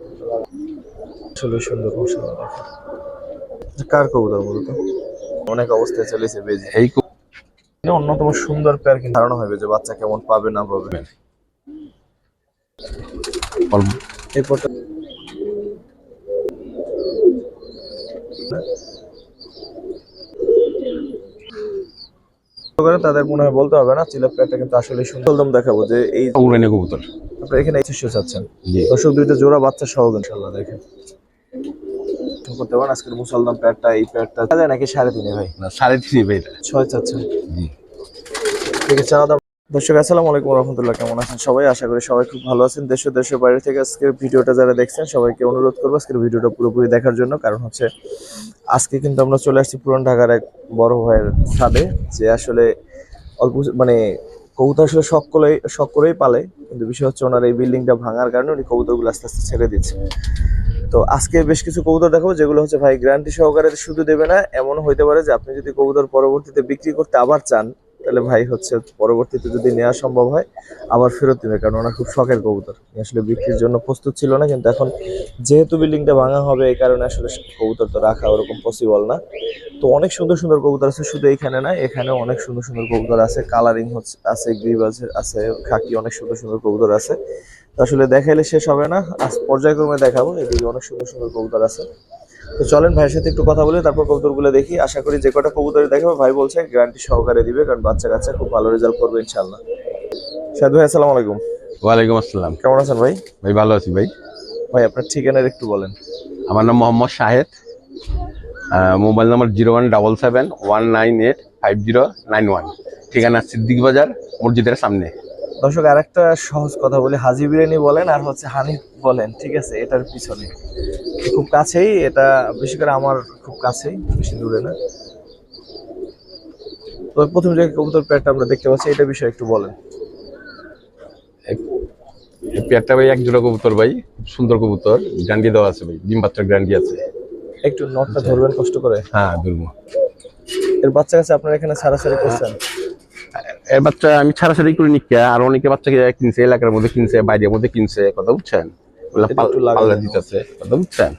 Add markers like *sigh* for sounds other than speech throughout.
আসলে সুন্দর মশলা কার কবুতর মূলত অনেক অবস্থায় চলেছে বেজে। এই অন্যতম সুন্দর পেয়ার কিন্তু। ধারণা হবে যে বাচ্চা কেমন পাবে না পাবে। অল্প- করে তাদের মনে হয় বলতে হবে না চিলাপ কিন্তু আসলে সুন্দর। দম দেখাবো যে এই উড়ানি কবুতর। আপনারা এখানে এইচএসও চাচ্ছেন। দর্শক দুইটা জোড়া বাচ্চা সহ ইনশাল্লাহ দেখেন। করতে পারেন আজকের মুসলদাম প্যাডটা এই প্যাডটা নাকি সাড়ে তিনে ভাই? না সাড়ে তিনই ভাই ছয় চাচ্ছেন। জি। ঠিক আছে চাওয়া দাম দর্শক, আসসালামু আলাইকুম রহমতুল্লাহ। কেমন আছেন সবাই? আশা করি সবাই খুব ভালো আছেন। দেশ দেশের বাইরে থেকে আজকের ভিডিওটা যারা দেখছেন, সবাইকে অনুরোধ করব আজকের ভিডিওটা পুরোপুরি দেখার জন্য। কারণ হচ্ছে, আজকে কিন্তু আমরা চলে আসছি পুরান ঢাকার এক বড় ভাইয়ের ছাদে, যে আসলে অল্প মানে কবুতর আসলে শখ করে শখ করেই পালে, কিন্তু বিষয় হচ্ছে ওনার এই বিল্ডিংটা ভাঙার কারণে উনি কবুতরগুলো আস্তে আস্তে ছেড়ে দিচ্ছে। তো আজকে বেশ কিছু কবুতর দেখাবো, যেগুলো হচ্ছে ভাই গ্যারান্টি সহকারে শুধু দেবে না এমন হইতে পারে যে আপনি যদি কবুতর পরবর্তীতে বিক্রি করতে আবার চান তাহলে ভাই হচ্ছে পরবর্তীতে যদি নেওয়া সম্ভব হয়, আবার ফেরত দেবে, কারণ ওনার খুব শখের কবুতর। আসলে বিক্রির জন্য প্রস্তুত ছিল না, কিন্তু এখন যেহেতু বিল্ডিংটা ভাঙা হবে, এই কারণে আসলে কবুতর তো রাখা ওরকম পসিবল না। তো অনেক সুন্দর সুন্দর কবুতর আছে, শুধু এখানে না এখানে অনেক সুন্দর সুন্দর কবুতর আছে কালারিং হচ্ছে, আছে গ্রিব আছে আছে, খাকি, অনেক সুন্দর সুন্দর কবুতর আছে। তো আসলে দেখাইলে শেষ হবে না, আজ পর্যায়ক্রমে দেখাবো, এদিকে অনেক সুন্দর সুন্দর কবুতর আছে। তো চলেন ভাইয়ের সাথে একটু কথা বলে তারপর কবুতরগুলো দেখি। আশা করি যে কটা কবুতর দেখাবো। ভাই বলছে গ্যারান্টি সহকারে দিবে কারণ বাচ্চা কাচ্চা খুব ভালো রেজাল্ট করবে ইনশাল্লাহ সাধু ভাই আসসালামু আলাইকুম। ওয়ালাইকুম আসসালাম। কেমন আছেন ভাই? ভাই ভালো আছি ভাই। ভাই আপনার ঠিকানার একটু বলেন। আমার নাম Mohammad Shahed. Mobile number zero one double seven one nine eight five zero nine one. ঠিকানা সিদ্দিক বাজার মসজিদের সামনে। দর্শক আর একটা সহজ কথা বলি। হাজি বিরিয়ানি বলেন আর হচ্ছে হানিফ বলেন ঠিক আছে? এটার পিছনে। খুব কাছেই এটা বেশি করে আমার খুব কাছেই বেশি দূরে না। তো প্রথম যে কবুতর প্যাটটা আমরা দেখতে পাচ্ছি এটা বিষয়ে একটু বলেন। পেয়ারটা ভাই এক জোড়া কবুতর ভাই সুন্দর কবুতর। গ্যান্ডি দেওয়া আছে ভাই ডিম বাচ্চার গ্যান্ডি আছে। একটু নটটা ধরবেন কষ্ট করে। হ্যাঁ দুর্গ এর বাচ্চা কাছে আপনারা এখানে সারাসারি করছেন? এর বাচ্চা আমি ছাড়াছাড়ি করে নিচ্ছি আর অনেকে বাচ্চাকে কিনছে এলাকার মধ্যে কিনছে বাইরের মধ্যে কিনছে কথা বুঝছেন? পাল্লা দিতেছে কথা বুঝছেন?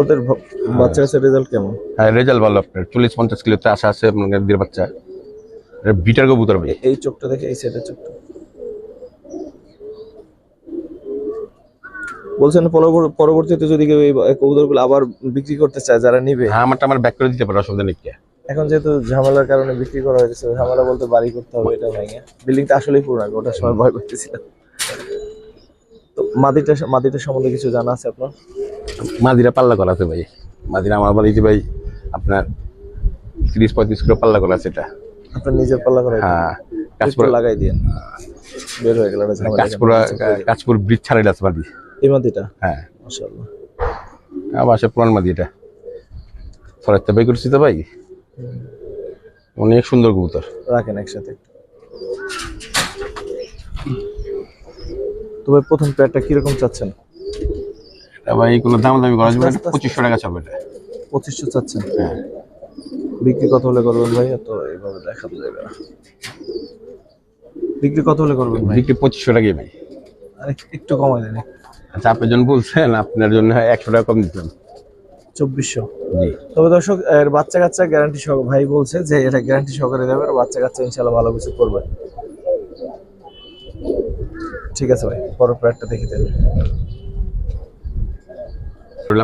ওদের বাচ্চা কাছে রেজাল্ট কেমন? হ্যাঁ রেজাল্ট ভালো আপনার। চল্লিশ পঞ্চাশ কিলোতে আশা আছে আপনার দেড় বাচ্চা। বিটার কবুতর ভাই। এই চোখটা দেখে এই সাইডের চোখটা। বলছেন পরবর্তীতে যদি কেউ এই কবুতরগুলো আবার বিক্রি করতে চায় যারা নিবে? হ্যাঁ আমারটা আমার ব্যাক করে দিতে পারে অসুবিধা নেই কে। এখন যেহেতু ঝামেলার কারণে বিক্রি করা হয়েছে ঝামেলা বলতে বাড়ি করতে হবে এটা ভেঙে। বিল্ডিংটা আসলেই পুরনো ওটার সময় ভয় করতেছিলাম। তো মাদিটা মাদিটা সম্বন্ধে কিছু জানা আছে আপনার? মাদিরা পাল্লা করা আছে ভাই। মাদিরা আমার বাড়িতে ভাই আপনার তিরিশ পঁয়ত্রিশ কিলো পাল্লা করা আছে এটা। আপনার নিজের পাল্লা করে হ্যাঁ একটু লাগাই দিয়ে। বের হয়ে গেল ঝামেলা। কাজপুর ব্রিজ ছাড়াই আছে মাদি। এই মাদিটা? হ্যাঁ। মাশাআল্লাহ। আবার সে পুরান মাদি এটা। ফরাতে বাই করছি তো ভাই। অনেক সুন্দর কবুতর। রাখেন একসাথে। তবে প্রথম পেয়ারটা কীরকম চাচ্ছেন? এটা ভাই কোনো দাম দামি করা যাবে আস্তে আস্তে। পঁচিশশো টাকা চাবে এটা। পঁচিশশো চাচ্ছেন? হ্যাঁ। বিক্রি কত হলে করবেন ভাই? তো এইভাবে দেখাতে যাবে না। বিক্রি কত হলে করবেন ভাই? বিক্রি পঁচিশশো টাকাই ভাই। আর একটু- একটু কমাই দেন। আচ্ছা আপনি যখন বলছেন আপনার জন্য একশো টাকা কম দিতাম। চব্বিশশো। তবে দর্শক এর বাচ্চা কাচ্চা গ্যারান্টি সহ ভাই বলছে যে এটা গ্যারান্টি সহকারে দেবে আর বাচ্চা কাচ্চা ইনশাল্লাহ ভালো কিছু করবে। ঠিক আছে ভাই বড় প্যাডটা দেখে দেন।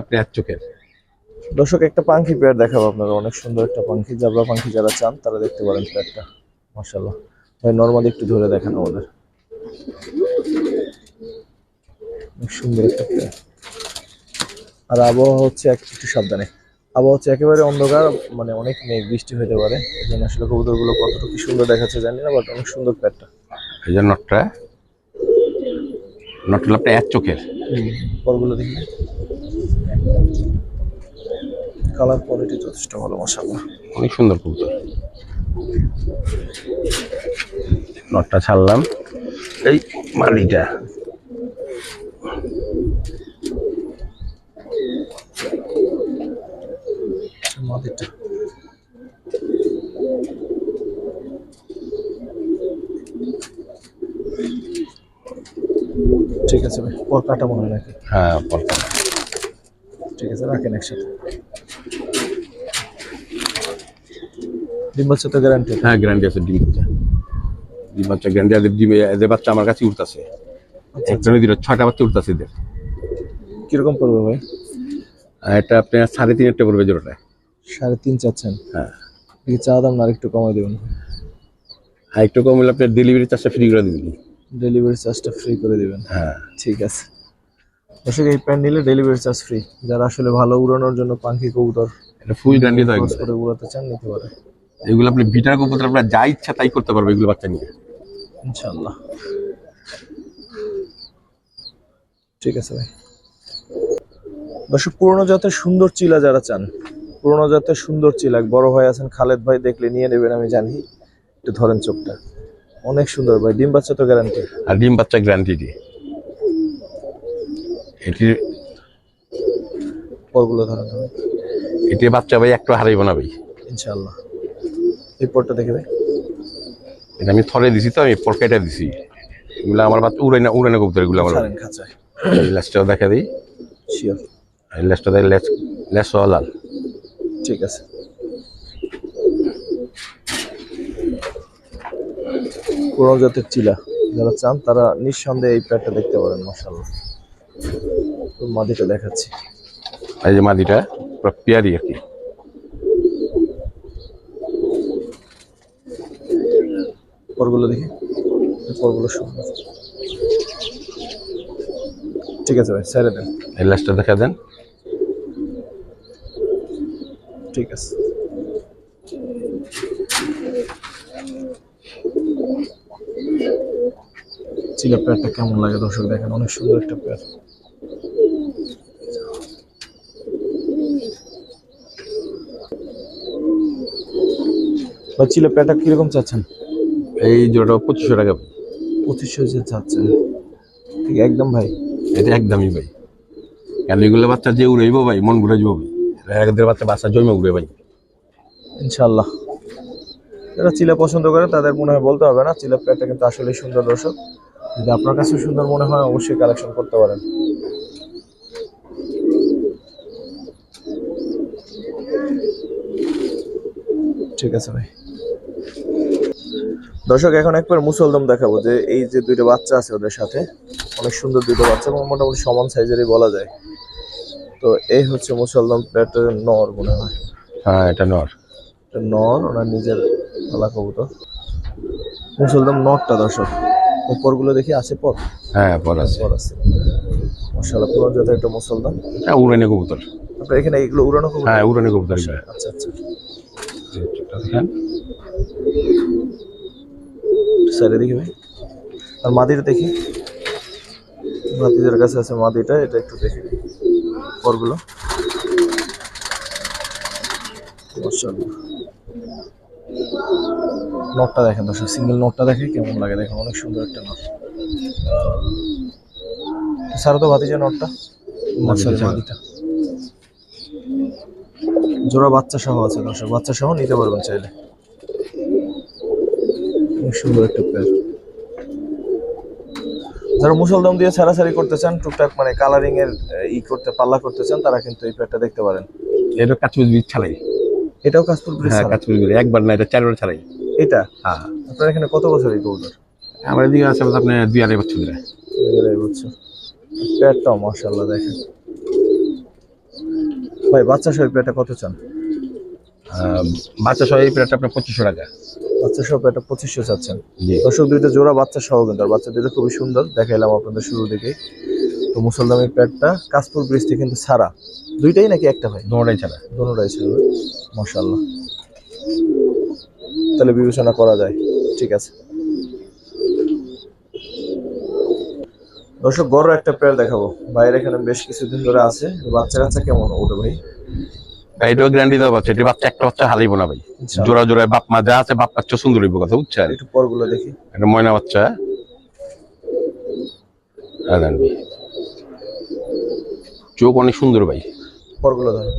আপনি এক চোখের। দর্শক একটা পাঙ্খি পেয়ার দেখাবো আপনারা অনেক সুন্দর একটা পাঙ্খি জাবলা পাঙ্খি যারা চান তারা দেখতে পারেন পেয়ারটা মাশাল্লাহ ভাই নর্মালি একটু ধরে দেখান আমাদের। অনেক সুন্দর একটা পেয়ার আর আবহাওয়া হচ্ছে এক- একটু সাবধানে। আবহাওয়া হচ্ছে একেবারে অন্ধকার মানে অনেক মেঘ বৃষ্টি হতে পারে। এই জন্য আসলে কবুতরগুলো কতটুকু সুন্দর দেখাচ্ছে জানি না বাট অনেক সুন্দর প্যাটটা এই যে নটটা নটটা আপনি এক চোখের। পরগুলো দেখি। কালার কোয়ালিটি যথেষ্ট ভালো মাশাল্লাহ অনেক সুন্দর কবুতর। নটটা ছাড়লাম। এই মালিটা মাদিরটা ঠিক আছে ভাই পর কাটা মনে হয় নাকি হ্যাঁ পরপর ঠিক আছে রাখেন একসাথে। ডিম বাচ্চা তো গ্যারান্টি হ্যাঁ গ্যারান্টি আছে ডিম বাচ্চা। ডিম বাচ্চা গ্যারান্টি আছে ডিম এদের বাচ্চা আমার কাছে উঠতেছে একটা নদীর ছয়টা বাচ্চা উঠতেছে এদের। কীরকম পড়বে ভাই? এটা আপনার সাড়ে তিন একটা পড়বে জোড়াটা সাড়ে তিন চাচ্ছেন। হ্যাঁ। চা দাম না একটু কমাই দেবেন। আর একটু কম হলে আপনার ডেলিভারি চার্জটা ফ্রি করে দিবেন। ডেলিভারি চার্জটা ফ্রি করে দিবেন। হ্যাঁ। ঠিক আছে। দর্শক এই প্যান্ট নিলে ডেলিভারি চার্জ ফ্রি যারা আসলে ভালো উড়ানোর জন্য পাখি কবুতর এটা ফুল গ্যারান্টি ক্রস করে উড়াতে চান নিতে পারে। এগুলো আপনি বিটার কবুতর আপনার যা ইচ্ছা তাই করতে পারবে এগুলো বাচ্চা নিয়ে। ইনশাল্লাহ ঠিক আছে ভাই। দর্শক পুরোনো জাতের সুন্দর চিলা যারা চান পুরোনো জাতের সুন্দর চিলা বড় ভাই আছেন খালেদ ভাই দেখলে নিয়ে নেবেন আমি জানি। একটু ধরেন চোখটা। অনেক সুন্দর ভাই। ডিম বাচ্চা তো গ্যারান্টি আর ডিম বাচ্চা গ্যারান্টি দিয়ে এটি পরগুলো ধরেন ধরেন এটির বাচ্চা ভাই একটু হারাইব না ভাই। ইনশাল্লাহ এই পরটা দেখে ভাই। এটা আমি থরে দিছি তো আমি পরকাইটা দিছি। এগুলো আমার বাচ্চা উড়াই না উড়াই না কবুতর এগুলো আমার খাঁচায় লেসটাও দেখা দিই। শিওর লেসটা দেয় লেস লেস লাল। ঠিক আছে। পুরোনো জাতের চিলা যারা চান তারা নিঃসন্দেহে এই প্যাডটা দেখতে পারেন মশাল্লাহ তো মাদিটা দেখাচ্ছি। এই যে মাদিটা পুরো পেয়ারি আর কি। পরগুলো দেখি। পরগুলো ঠিক আছে ভাই ছেড়ে দেন। এই লেসটা দেখা দেন। ঠিক আছে। চিলা প্যাডটা কেমন লাগে দর্শক দেখেন অনেক সুন্দর একটা প্যাড ভাই চিলা প্যাডটা কীরকম চাচ্ছেন? এই জোড়াটা পঁচিশশো টাকা। পঁচিশশো যে চাচ্ছেন। ঠিক একদম ভাই। এটা একদমই ভাই। কেন এগুলো বাচ্চা যে উড়াইব ভাই মন ঘুরে যাব ভাই। একদের বাচ্চা বাচ্চা জমে উঠবে ভাই। ইনশাল্লাহ যারা চিলা পছন্দ করে, তাদের মনে হয় বলতে হবে না চিলা প্যাডটা কিন্তু আসলে সুন্দর দর্শক। যদি আপনার কাছে সুন্দর মনে হয়, অবশ্যই কালেকশন করতে পারেন। ঠিক আছে ভাই। দর্শক, এখন একবার মুসলদম দেখাবো যে এই যে দুইটা বাচ্চা আছে ওদের সাথে, অনেক সুন্দর দুইটা বাচ্চা এবং মোটামুটি সমান সাইজেরই বলা যায়। তো এই হচ্ছে মুসলদম প্যাটের নর মনে হয়। হ্যাঁ এটা নর। এটা নর ওনার নিজের পালা কবুতর। মুসলদম নরটা দর্শক। এই পরগুলো দেখি আছে পর? হ্যাঁ পর আছে। পর আছে। মশালা পুরো যাতে একটা মুসলদম হ্যাঁ উড়ানি কবুতর। আপনার এখানে এগুলো উড়ানো কবুতর? হ্যাঁ উড়ানি কবুতর আচ্ছা আচ্ছা চোখটা দেখেন। সাইডে দেখি ভাই। আর মাদিটা দেখি। মাদিদের কাছে আছে মাদিটা এটা একটু দেখি। পরগুলো। নটটা দেখেন দর্শক সিঙ্গেল নটটা দেখে কেমন লাগে দেখেন অনেক সুন্দর একটা নট স্যার তো বাতিজা নটটা জোড়া বাচ্চা সহ আছে দর্শক বাচ্চা সহ নিতে পারবেন চাইলে। অনেক সুন্দর একটা পেয়ার যারা মুসলদম দিয়ে ছাড়াছাড়ি করতে চান টুকটাক মানে কালারিং এর ই করতে পাল্লা করতে চান তারা কিন্তু এই পেয়ারটা দেখতে পারেন। এটা কাঁচপুর বীজ ছাড়াই। এটাও কাশপুর ব্রিজ হ্যাঁ। কাঁচপুর বীজ একবার না এটা চারবার ছাড়াই। এটা? হ্যাঁ। আপনার এখানে কত বছর এই কবুতর আমার এদিকে আছে আপনার দুই আড়াই বছর ধরে। এগারোই বছর। পেয়ারটাও মাশাল্লাহ দেখেন। ভাই বাচ্চা সহ এই পেয়ারটা কত চান? বাচ্চা সহ এই প্লেটটা আপনার পঁচিশশো টাকা। বাচ্চা সহ পেয়ারটা পঁচিশশো চাচ্ছেন। দর্শক দুইটা জোড়া বাচ্চা সহ কিন্তু বাচ্চা দুইটা খুবই সুন্দর দেখাইলাম আপনাদের শুরু দিকেই তো মুসলদামের প্যাডটা কাশপুর ব্রিজ থেকে কিন্তু সারা দুইটাই নাকি একটা ভাই দোনোটাই ছাড়া। দোনোটাই ছিল মাশাল্লাহ তাহলে বিবেচনা করা যায় ঠিক আছে। দর্শক বড় একটা পেয়ার দেখাবো। বাইরে এখানে বেশ কিছুদিন ধরে আছে। বাচ্চা কাচ্চা কেমন ওটা ভাই? এটাও গ্যারান্টি দেওয়া বাচ্চা এটি বাচ্চা একটা বাচ্চা হারাইবো না ভাই। জোড়া জোড়ায় বাপ মা যা আছে বাপ বাচ্চা সুন্দর হইব কথা বুঝছেন? একটু পরগুলো দেখি। একটা ময়না বাচ্চা। আর আনবি। চোখ অনেক সুন্দর ভাই। পরগুলো ধরো।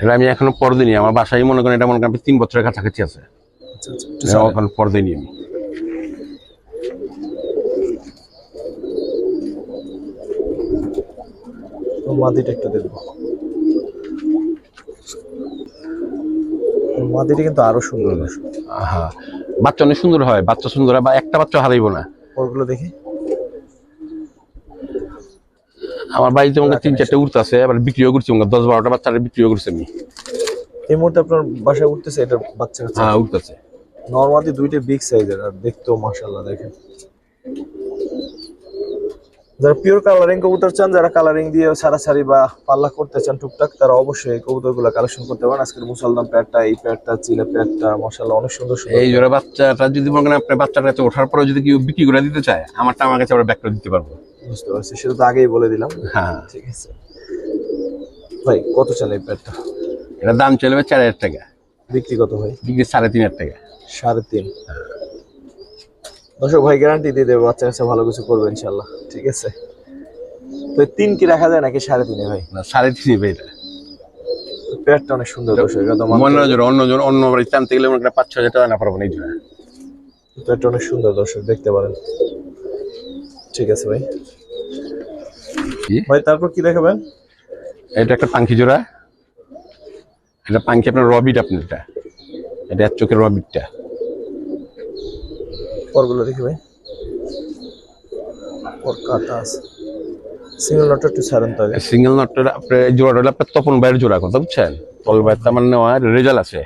এটা আমি এখনও পরদিনই আমার বাসায় মনে করেন এটা মনে করেন তিন বছরের কাছাকাছি আছে। আচ্ছা আচ্ছা। এখন পরদিনই আমি। মাদিটা একটু দেখব। মাদিটা কিন্তু আরও সুন্দর হ্যাঁ। বাচ্চা অনেক সুন্দর হয় বাচ্চা সুন্দর বা একটা বাচ্চা হারাইবো না। ওরগুলো দেখি। আমার বাড়িতে মনে তিন চারটে উঠতে আছে আবার বিক্রিও করছি মনে দশ বারোটা বাচ্চাটা বিক্রিও করছি আমি। এই মুহূর্তে আপনার বাসায় উঠতেছে এটা বাচ্চা হ্যাঁ উঠতেছে। নর্মালি দুইটা বিগ সাইজের আর দেখতেও মাশাল্লাহ দেখেন। যারা পিওর কালারিং কবুতর চান যারা কালারিং দিয়ে সারাসারি বা পাল্লা করতে চান টুকটাক তারা অবশ্যই এই কবুতরগুলো কালেকশন করতে পারেন। আজকের মুসলদাম প্যাডটা এই প্যাডটা চিলা প্যাডটা মশাল্লাহ অনেক সুন্দর সুন্দর এই জোড়া বাচ্চাটা যদি মনে করেন আপনার বাচ্চাটা ওঠার পরে যদি কেউ বিক্রি করে দিতে চায় আমারটা আমার কাছে আমরা ব্যাক করে দিতে পারব। বুঝতে পারছি সেটা তো আগেই বলে দিলাম। হ্যাঁ। ঠিক আছে। ভাই কত চান এই প্যাডটা এটার দাম চলবে চার হাজার টাকা। বিক্রি কত ভাই? বিক্রি সাড়ে তিন হাজার টাকা। সাড়ে তিন। দর্শক ভাই গ্যারান্টি দিয়ে দেবে বাচ্চা কাছে ভালো কিছু করবে ইনশাল্লাহ। ঠিক আছে? তো তিন কি রাখা যায় নাকি সাড়ে তিনে ভাই? না সাড়ে তিন হবে এটা। পেটটা অনেক সুন্দর দর্শক এটা তো অন্য জোড়া অন্য বাড়ি টানতে গেলে মনে পাঁচ ছ হাজার টাকা না পারব না এই জোড়া পেটটা অনেক সুন্দর দর্শক দেখতে পারেন। ঠিক আছে ভাই। ভাই তারপর কি দেখাবেন? এটা একটা পাঙ্খি জোড়া। এটা পাঙ্খি আপনার রবিট আপনার এটা। এটা এক চোখের রবিটটা। পরগুলো দেখি ভাই। পর কাটা আছে। সিঙ্গেল নটটা একটু ছাড়েন তো সিঙ্গেল নটটা আপনার এই জোড়াটা হলো আপনার তপন বাইরের জোড়া কথা বুঝছেন? তল বাইর তার মানে রেজাল্ট আছে।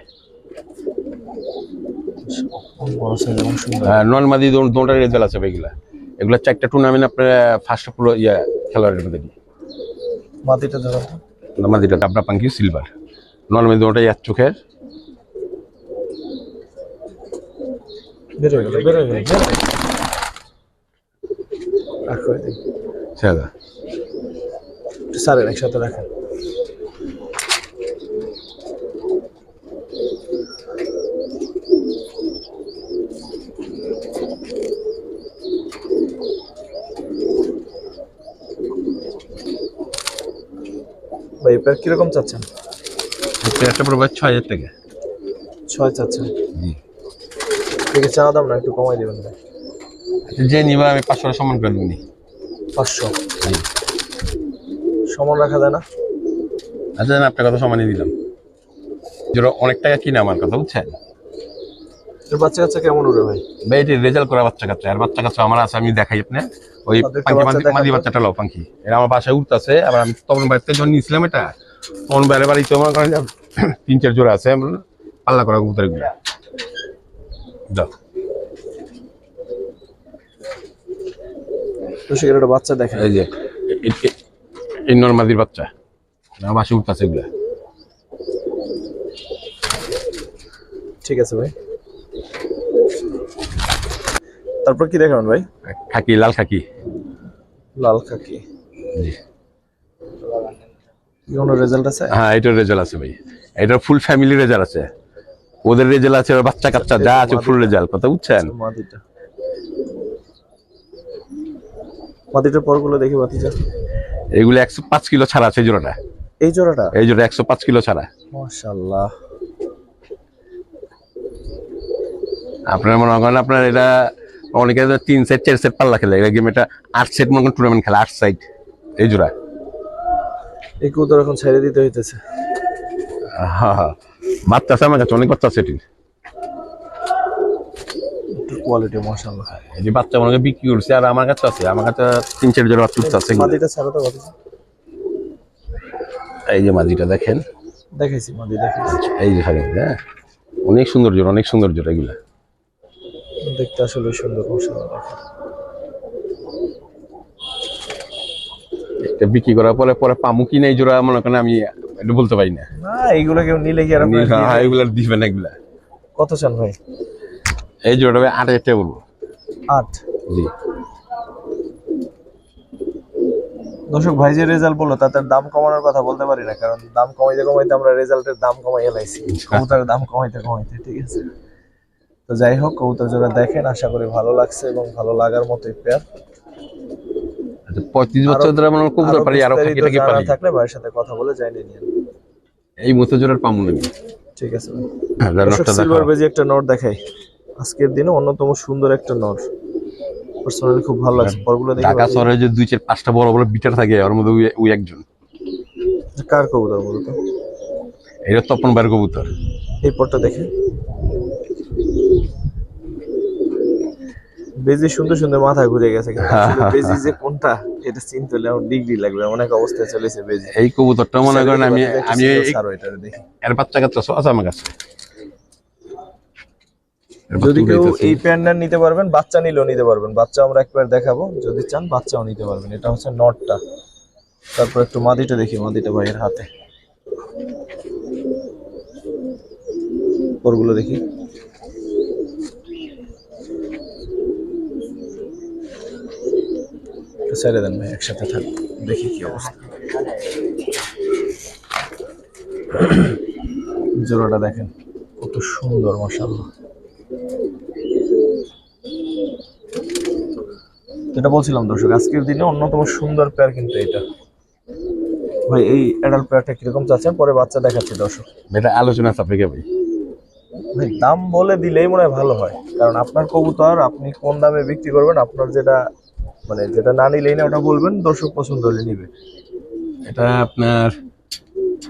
নন মাদি দুটা রেজাল্ট আছে এগুলা। চারটা টুর্নামেন্ট আপনার ফার্স্ট পুরো ইয়া খেলোয়াড়ের মধ্যে দিয়ে। ধরো। মাদিটা পাঙ্কি সিলভার নন মাদি দুটাই এক চোখের। বের হয়ে গেল বের হয়ে গেল একটু ছাড়েন একসাথে রাখেন। ভাই এবার কীরকম চাচ্ছেন? একটা পড়বে ছয় হাজার টাকা। ছয় চাচ্ছেন। জি। ঠিক আছে দাম না একটু কমাই দেবেন যে নিবা আমি পাঁচশো সমান করে দিবনি পাঁচশো? সমান রাখা যায় না? আচ্ছা না আপনার কথা সমানই দিলাম। যেটা অনেক টাকা কিনে আমার কথা বুঝছেন? এর বাচ্চা কাচ্চা কেমন ভাই? ভাই এটি রেজাল্ট করা বাচ্চা কাচ্চা। আর বাচ্চা কাচ্চা আমার আছে আমি দেখাই আপনি ওই পাঙ্কি মাদি-। বাচ্চাটা লো পাঙ্কি। এরা আমার বাসায় উঠতেছে আবার আমি তখন বাড়িতে যখন নিয়েছিলাম এটা তখন বাইরে বাড়িতে আমার তিন চার জোড়া আছে পাল্লা করা সেখানে একটা বাচ্চা দেখেন এই যে এই নর্মাদির বাচ্চা। আমার বাসায় উঠতেছে এগুলা। ঠিক আছে ভাই। তারপর কি দেখাবেন ভাই? খাকি লাল খাকি। লাল খাকি। জি। কোনো রেজাল্ট আছে? হ্যাঁ এটার রেজাল্ট আছে ভাই। এটার ফুল ফ্যামিলি রেজাল্ট আছে। ওদের রেজাল্ট আছে বাচ্চা কাচ্চা যা আছে ফুল রেজাল্ট কথা বুঝছেন? মাদিটা পরগুলো দেখি মাদিটা এগুলো একশো পাঁচ কিলো ছাড়া আছে জোড়াটা। এই জোড়াটা? এই জোড়া একশো পাঁচ কিলো ছাড়া। মাশাআল্লাহ। আপনার মনে করেন আপনার এটা অনেকে তিন সেট চার সেট পাল্লা খেলে এটা গেম এটা আট সেট মনে করেন টুর্নামেন্ট খেলে আট সাইড এই জোড়া। এই কবুতর এখন ছেড়ে দিতে হইতেছে। হ্যাঁ হ্যাঁ। বাচ্চা আছে আমার কাছে অনেক বাচ্চা আছে এটির কোয়ালিটি মাশাআল্লাহ। এই যে বাচ্চা মনে বিক্রি করছে আর আমার কাছে আছে। আমার কাছে তিন চার জোড়া বাচ্চা আছে মাদিটা ছাড়া তো এই যে মাদিটা দেখেন। দেখাইছি মাদি দেখাইছি। এই যে হ্যাঁ? অনেক সুন্দর জোড়া অনেক সুন্দর জোড়া এগুলা। দেখতে আসলে সুন্দর মাশাআল্লাহ। এটা বিক্রি করার পরে পরে পামু নাই জোড়া মনে করেন আমি এটা বলতে পারি না। না এইগুলো কেউ নিলে কি আর হ্যাঁ? এগুলা কত চান ভাই? এই জোড়াটা ভাই আট হাজার টাকা বলব। আট? জি। দর্শক ভাই যে রেজাল্ট বলল তাতে দাম কমানোর কথা বলতে পারি না কারণ দাম কমাইতে কমাইতে আমরা রেজাল্টের দাম কমাই এলাইছি কবুতরের দাম কমাইতে কমাইতে ঠিক আছে? তো যাই হোক কবুতর যারা দেখেন আশা করি ভালো লাগছে এবং ভালো লাগার মতোই পেয়ার আচ্ছা পঁয়ত্রিশ বছর ধরে মনে কবুতর পারি আরও থাকলে ভাইয়ের সাথে কথা বলে জানিয়ে নিন। এই মতো জোড়ার পামু না ঠিক আছে হ্যাঁ, সিলভার বেজি একটা নট দেখাই। আজকের দিনে অন্যতম সুন্দর একটা নট। পার্সোনালি খুব ভালো লাগছে। পরগুলো দেখে ঢাকা শহরে যে দুই চার পাঁচটা বড় বড় বিটার থাকে ওর মধ্যে ওই- একজন। কার কবুতর বলতো এটা তপন বার কবুতর। এই পটটা দেখে। বেজি সুন্দর সুন্দর মাথা ঘুরে গেছে *laughs* বেজি যে কোনটা এটা চিনতে হলে আমার ডিগ্রি লাগবে। অনেক অবস্থায় চলেছে বেজি। এই কবুতরটা মনে করেন আমি আমি এর বাচ্চা কাচ্চা আছে আমার কাছে। যদি কেউ এই প্যান্ডার নিতে পারবেন বাচ্চা নিলেও নিতে পারবেন। বাচ্চা আমরা একবার দেখাবো। যদি চান বাচ্চাও নিতে পারবেন। এটা হচ্ছে নটটা। তারপর একটু মাদিটা দেখি মাদিটা ভাইয়ের হাতে। ওরগুলো দেখি। ছেড়ে দেন ভাই একসাথে থাক দেখি কি অবস্থা। *clears throat* জোড়াটা দেখেন কত সুন্দর মাসাল্লাহ যেটা বলছিলাম দর্শক আজকের দিনে অন্যতম সুন্দর পেয়ার কিন্তু এটা। ভাই এই অ্যাডাল্ট পেয়ারটা কীরকম চাচ্ছেন? পরে বাচ্চা দেখাচ্ছি দর্শক। এটা আলোচনা সাপেক্ষে ভাই। ভাই দাম বলে দিলেই মনে হয় ভালো হয় কারণ আপনার কবুতর আপনি কোন দামে বিক্রি করবেন আপনার যেটা মানে যেটা না নিলেই না ওটা বলবেন দর্শক পছন্দ হলে নিবে। এটা আপনার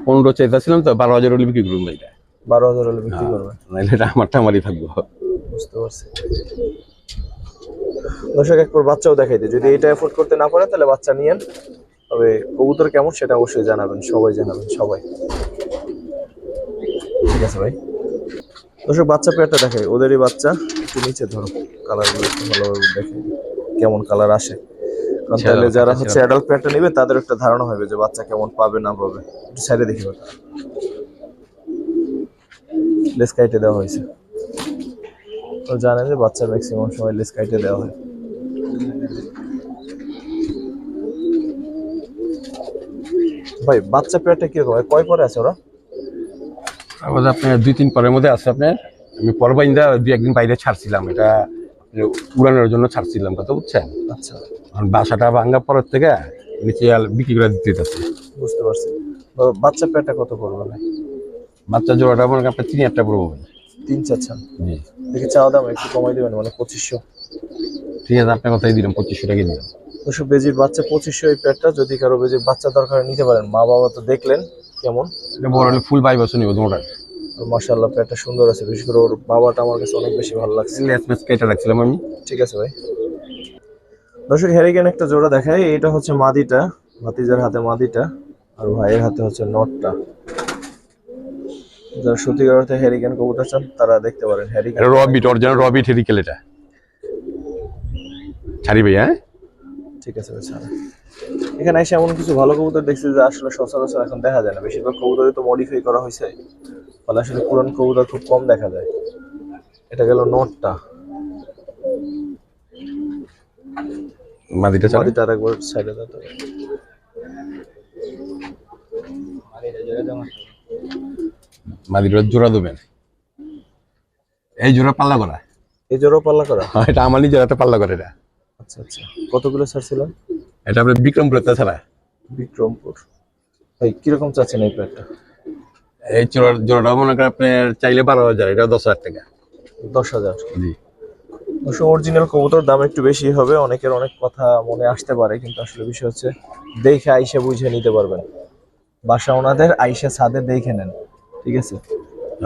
পনেরো চাইতেছিলাম তো বারো হাজার হলে বিক্রি করুন এটা বারো হাজার হলে বিক্রি করবেন। নাহলে এটা আমারটা আমারই থাকব। বুঝতে পারছি। দর্শক একবার বাচ্চাও দেখাইতে যদি এটা এফোর্ড করতে না পারে তাহলে বাচ্চা নিয়েন। তবে কবুতর কেমন সেটা অবশ্যই জানাবেন সবাই জানাবেন সবাই। ঠিক আছে ভাই। দর্শক বাচ্চা পেয়ারটা দেখাই। ওদেরই বাচ্চা। একটু নিচে ধরো কালারগুলো একটু ভালোভাবে দেখে কেমন কালার আসে। কারণ তাহলে যারা হচ্ছে অ্যাডাল্ট পেয়ারটা নেবে তাদের একটা ধারণা হবে যে বাচ্চা কেমন পাবে না পাবে। একটু সাইডে দেখি লেস কাইটে দেওয়া হয়েছে। তো জানেন যে বাচ্চা ম্যাক্সিমাম সময় লেস কাইটে দেওয়া হয়। ভাই বাচ্চা পেয়ারটা কীরকম? হয়? কয় পরে আছে ওরা? তারপরে আপনার দুই তিন পরের মধ্যে আছে আপনার। আমি পরবাইন্দা দুই একদিন বাইরে ছাড়ছিলাম। এটা আপনার উড়ানোর জন্য ছাড়ছিলাম কথা বুঝছেন? আচ্ছা। বাসাটা ভাঙ্গা পরের থেকে নিচে বিক্রি করে দিতে যাচ্ছে বুঝতে পারছি। বাচ্চা পেয়ারটা কত পড়বে না বাচ্চা জোড়াটা মনে করেন আপনার তিন হাজার পড়ব তিন চাচ্ছেন জি। দেখি চাওয়া দাম একটু কমাই দেবেন মানে পঁচিশশো। ঠিক আছে আপনার কথাই দিলাম পঁচিশশো টাকা দিলাম। দুশো বেজির বাচ্চা পঁচিশশো এই পেয়ারটা যদি কারও বেজির বাচ্চা দরকার নিতে পারেন। মা বাবা তো দেখলেন কেমন। এটা বড় হলে ফুল বাই বছর নিব তোমার মার্শাল্লাহ পেয়ারটা সুন্দর আছে। বিশেষ করে ওর বাবাটা আমার কাছে অনেক বেশি ভালো লাগছে। লেস ম্যাচ কেটে রাখছিলাম আমি। ঠিক আছে ভাই। দর্শক হ্যারিকেন একটা জোড়া দেখায় এটা হচ্ছে মাদিটা ভাতিজার হাতে মাদিটা আর ভাইয়ের হাতে হচ্ছে নটটা। যারা সত্যিকার অর্থে হ্যারিকেন কবুতর চান তারা দেখতে পারেন হ্যারিকেন রবিট অরিজিনাল রবিট হেরিকেল এটা। ছাড়ি ভাই হ্যাঁ? ঠিক আছে ভাই ছাড়া। এখানে এসে এমন কিছু ভালো কবুতর দেখছি যে আসলে সচরাচর এখন দেখা যায় না। বেশিরভাগ কবুতরই তো মডিফাই করা হয়েছে। ফলে আসলে পুরান কবুতর খুব কম দেখা যায়। এটা গেল নটটা। মাদিটা ছাড়ি। মাদিটা আরেকবার সাইডে দাও। মাদিটা জোড়া দেবেন। এই জোড়া পাল্লা করা। এই জোড়া পাল্লা করা? হ্যাঁ, এটা আমার নিজের একটা পাল্লা করে এটা। আচ্ছা আচ্ছা। কতগুলো ছাড়ছিলাম? এটা আপনার বিক্রমপুরতে ছাড়া বিক্রমপুর। ভাই কীরকম চাচ্ছেন এই প্যাডটা এই জোড়া জোড়াটা মনে করেন আপনার চাইলে বারো হাজার এটা দশ হাজার টাকা। দশ হাজার। জি। অরিজিনাল কবুতর দাম একটু বেশি হবে অনেকের অনেক কথা মনে আসতে পারে কিন্তু আসলে বিষয় হচ্ছে দেখে আইসা বুঝে নিতে পারবেন। বাসা ওনাদের আইসা ছাদে দেখে নেন ঠিক আছে?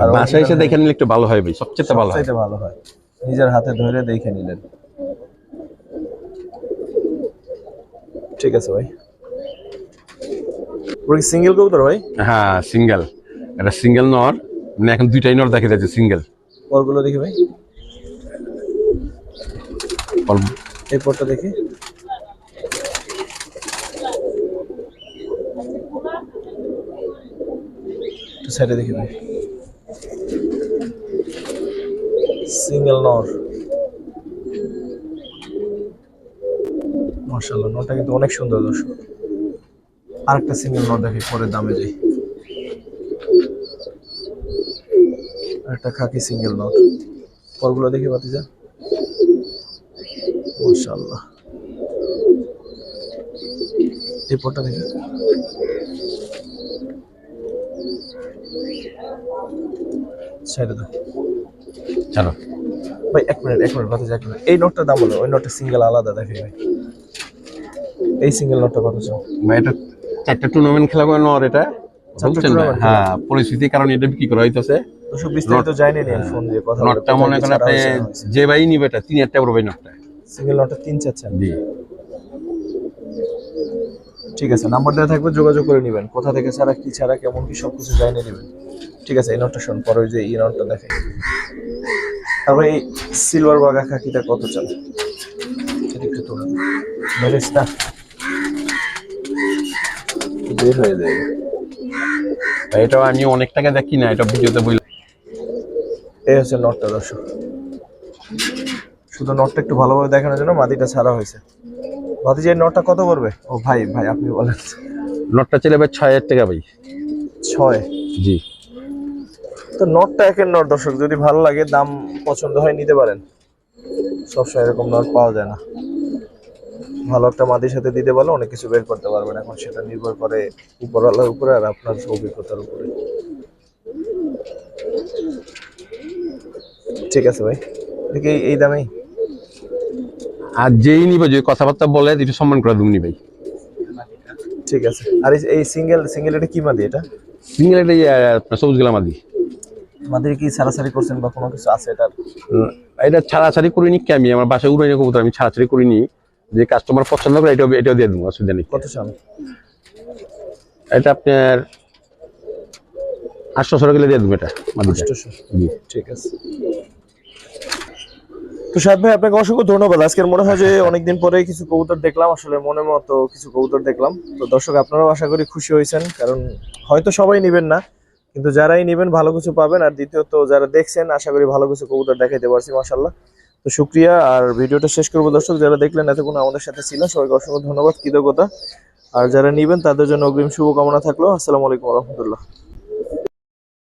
আর বাসায় এসে দেখে নিলে একটু ভালো হয় ভাই সবচেয়ে ভালো হয়। ভালো হয়। নিজের হাতে ধরে দেখে নিলেন। ঠিক আছে ভাই। সিঙ্গেল কবুতর ভাই? হ্যাঁ সিঙ্গেল এটা সিঙ্গেল নর মানে এখন দুইটাই নর দেখা যাচ্ছে সিঙ্গেল। পরগুলো দেখি ভাই। এই পরটা দেখি। সাইডে দেখি ভাই। সিঙ্গেল নর। মার্শাল্লাহ নরটা কিন্তু অনেক সুন্দর দর্শক। আরেকটা সিঙ্গেল নর দেখি পরে দামে যাই। একটা খাকি সিঙ্গেল নট পরগুলো দেখি বাতিজা মাশাআল্লাহ। এই পরটা দেখি। ছেড়ে দাও। চলো। ভাই এক মিনিট এক মিনিট বাতিজা এক মিনিট। এই নোটটার দাম হলো ওই নোটটা সিঙ্গেল আলাদা দেখে ভাই। এই সিঙ্গেল নোটটা কত চাও? ভাই এটা চারটা টুর্নামেন্ট খেলা করেন ওর এটা। হ্যাঁ পরিস্থিতির কারণে এটা বিক্রি করা হইতেছে। বিস্তারিত জানি নি ফোন দিয়ে কথা নটটা মনে করেন আপনি যে ভাই নিবে এটা তিন হাজার পড়বে নটটা সিঙ্গেল নটটা তিন চাচ্ছেন জি। ঠিক আছে নাম্বার দেওয়া থাকবে যোগাযোগ করে নেবেন। কোথা থেকে ছাড়া কি ছাড়া কেমন কি সবকিছু জানিয়ে নেবেন। ঠিক আছে এই নোটটা শোন পরে যে এই নোটটা দেখে তারপরে এই সিলভার বাগা খাকিটা কত চাল? এটা একটু তোলা মেরেস না বের হয়ে যায় এটা আমি অনেক টাকা দেখি না এটা ভিডিওতে বই এই হচ্ছে নটটা দর্শক। শুধু নটটা একটু ভালোভাবে দেখানোর জন্য মাটিটা ছাড়া হয়েছে। মাটি যে নটটা কত করবে ও ভাই ভাই আপনি বলেন। নটটা চলে ভাই ছয় হাজার টাকা ভাই। ছয়? জি। তো নটটা একের নট দর্শক যদি ভালো লাগে দাম পছন্দ হয় নিতে পারেন। সবসময় এরকম নট পাওয়া যায় না। ভালো একটা মাটির সাথে দিতে পারলে অনেক কিছু বের করতে পারবেন। এখন সেটা নির্ভর করে উপরওয়ালার উপরে আর আপনার অভিজ্ঞতার উপরে। ঠিক আছে ভাই। দেখি এই- দামেই। আর যেই নিবে যে কথাবার্তা বলে একটু সম্মান করে দুমনি ভাই। ঠিক আছে। আর এই- সিঙ্গেল সিঙ্গেল এটা কি মাদি এটা? সিঙ্গেল এটা সবুজ গেলাম আদি মাদির কি সারাসারি করছেন বা কোনো কিছু আছে উম, এটা ছাড়াছাড়ি করিনি কি আমি? আমার বাসায় উড়াই কবুতর আমি ছাড়াছাড়ি করিনি। যে কাস্টমার পছন্দ করে এটাও এটাও দিয়ে দেবো অসুবিধা নেই। কত চান? এটা আপনার আটশো টাকা গেলে দিয়ে দেবো এটা আটশোশো। ঠিক আছে। তো ভাই, আপনাকে অসংখ্য ধন্যবাদ। আজকের মনে হয় যে অনেকদিন পরে কিছু কবুতর দেখলাম, আসলে মনের মতো কিছু কবুতর দেখলাম। তো দর্শক, আপনারাও আশা করি খুশি হয়েছেন, কারণ হয়তো সবাই নেবেন না, কিন্তু যারাই নেবেন ভালো কিছু পাবেন। আর দ্বিতীয়ত, যারা দেখছেন, আশা করি ভালো কিছু কবুতর দেখাইতে পারছি মাসাল্লাহ তো শুক্রিয়া, আর ভিডিওটা শেষ করব দর্শক, যারা দেখলেন এতক্ষণ আমাদের সাথে ছিলেন, সবাইকে অসংখ্য ধন্যবাদ, কৃতজ্ঞতা। আর যারা নেবেন, তাদের জন্য অগ্রিম শুভকামনা থাকল। আসসালামু আলাইকুম রহমতুল্লাহ।